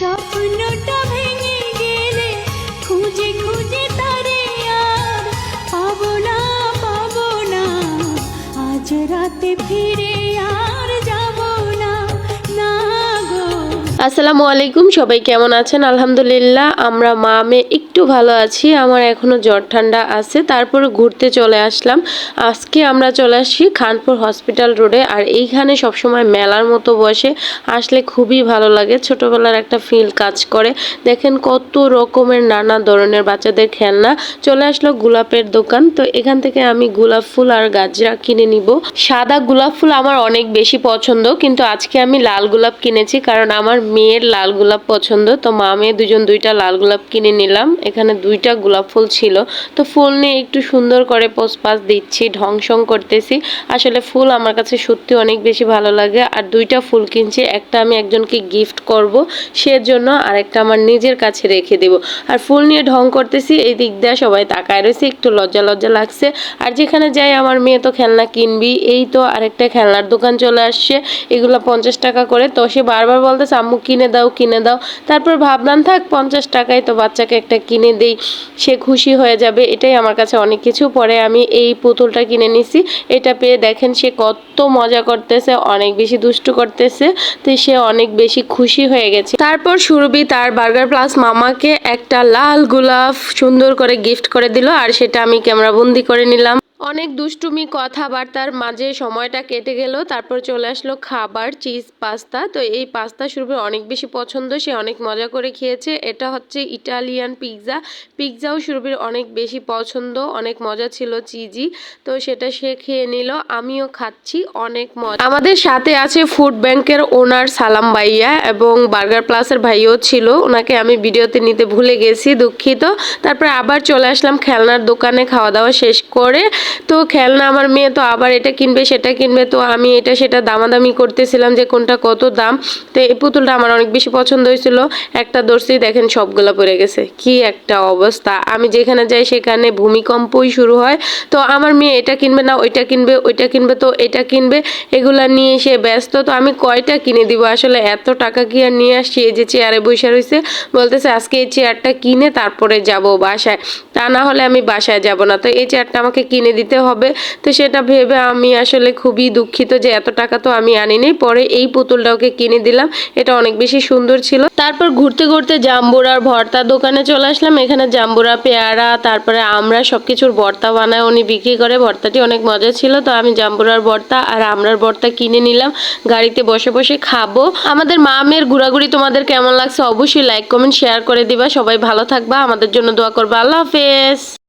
স্বপ্নটা ভেঙে গেলে খুঁজে খুঁজে তারে আর পাবো না পাবো না। আজ রাতে ফিরে আসসালামু আলাইকুম, সবাই কেমন আছেন? আলহামদুলিল্লাহ, আমরা মা মেয়ে একটু ভালো আছি, আমার এখনও জ্বর ঠান্ডা আছে, তারপরে ঘুরতে চলে আসলাম। আজকে আমরা চলে আসি খানপুর হসপিটাল রোডে, আর এইখানে সবসময় মেলার মতো বসে, আসলে খুবই ভালো লাগে, ছোটবেলার একটা ফিল কাজ করে। দেখেন কত রকমের নানা ধরনের বাচ্চাদের খেলনা। চলে আসলো গোলাপের দোকান, তো এখান থেকে আমি গোলাপ ফুল আর গাজরা কিনে নিব। সাদা গোলাপ ফুল আমার অনেক বেশি পছন্দ, কিন্তু আজকে আমি লাল গোলাপ কিনেছি, কারণ আমার মেয়ের লাল গোলাপ পছন্দ। তো মা মেয়ে দুজন দুইটা লাল গোলাপ কিনে নিলাম। এখানে দুইটা গোলাপ ফুল ছিল। তো ফুল নিয়ে একটু সুন্দর করে পোস্পাস দিচ্ছি, ঢং সং করতেছি। আসলে ফুল আমার কাছে সত্যি অনেক বেশি ভালো লাগে। আর দুইটা ফুল কিনছি, একটা আমি একজনকে গিফট করব, সেজন্য আর একটা আমার নিজের কাছে রেখে দেব। আর ফুল নিয়ে ঢং করতেছি, এই দিক দিয়ে সবাই তাকায় রয়েছে, একটু লজ্জা লজ্জা লাগছে। আর যেখানে যাই, আমার মেয়ে তো খেলনা কিনবি। এই তো আরেকটা খেলনার দোকান চলে আসছে, এগুলো পঞ্চাশ টাকা করে। তো সে বারবার বলতেছে, আম্মু কিনে দাও কিনে দাও। তারপর ভাবলাম, থাক, পঞ্চাশ টাকায় তো বাচ্চাকে একটা কিনে দেই, সে খুশি হয়ে যাবে। এটাই আমার কাছে অনেক কিছু। পরে আমি এই পুতুলটা কিনে নিছি। এটা পেয়ে দেখেন, সে কত মজা করতেছে, অনেক বেশি দুষ্টু করতেছে, তো সে অনেক বেশি খুশি হয়ে গেছে। তারপর সুরভি তার বার্গার প্লাস মামাকে একটা লাল গোলাপ সুন্দর করে গিফট করে দিল, আর সেটা আমি ক্যামেরা বন্দি করে নিলাম। অনেক দুষ্টুমি, কথাবার্তার মাঝে সময়টা কেটে গেল, তারপর চলে আসলো খাবার, চিজ, পাস্তা। তো এই পাস্তা সুরভির অনেক বেশি পছন্দ, সে অনেক মজা করে খেয়েছে। এটা হচ্ছে ইটালিয়ান পিৎজা। পিৎজাও সুরভির অনেক বেশি পছন্দ, অনেক মজা ছিল চিজি, তো সেটা সে খেয়ে নিল, আমিও খাচ্ছি, অনেক মজা। আমাদের সাথে আছে ফুড ব্যাংকের ওনার সালাম ভাইয়া এবং বার্গার প্লাসের ভাইও ছিল, ওনাকে আমি ভিডিওতে নিতে ভুলে গেছি, দুঃখিত। তারপরে আবার চলে আসলাম খেলনার দোকানে, খাওয়া দাওয়া শেষ করে তো খেলনা আমার মেয়ে তো আবার এটা কিনবে, সেটা কিনবে। তো আমি এটা, সেটা দামাদামি করতেছিলাম যে কোনটা কত দাম। তো এই পুতুলটা আমার অনেক বেশি পছন্দ হয়েছিল। একটা দর্শি দেখেন সবগুলা পড়ে গেছে। কি একটা অবস্থা। আমি যেখানে যাই সেখানে ভূমিকম্পই শুরু হয়। তো আমার মেয়ে এটা কিনবে না, ওইটা কিনবে ওইটা কিনবে, তো এটা কিনবে। এগুলা নিয়ে সে ব্যস্ত। তো আমি কয়টা কিনে দিব? আসলে এত টাকা কি আর নিয়ে আসছি? এই যে চেয়ারে বসে রয়েছে বলতেছে, আজকে এই চেয়ারটা কিনে তারপরে যাব বাসায়। তা না হলে আমি বাসায় যাব না। তো এই চেয়ারটা আমাকে কিনে দিতে হবে। তো সেটা ভেবে আমি আসলে খুবই দুঃখিত যে এত টাকা তো আমি আনিনি। পরে এই পুতুলটা ওকে কিনে দিলাম। এটা অনেক বেশি সুন্দর ছিল। তারপর ঘুরতে ঘুরতে জাম্বুরার ভর্তা দোকানে চলে আসলাম। এখানে জাম্বুরা, পেয়ারা, তারপরে আমরা সবকিছুর ভর্তা বানায় উনি বিক্রি করে। ভর্তাটি অনেক মজা ছিল। তো আমি জাম্বুরার ভর্তা আর আমরার ভর্তা কিনে নিলাম। গাড়িতে বসে বসে খাব। আমাদের মা মেয়ের ঘোরাঘুরি তোমাদের কেমন লাগছে অবশ্যই লাইক কমেন্ট শেয়ার করে দিবা। সবাই ভালো থাকবা। আমাদের জন্য দোয়া করবা। আল্লাহ হাফেজ।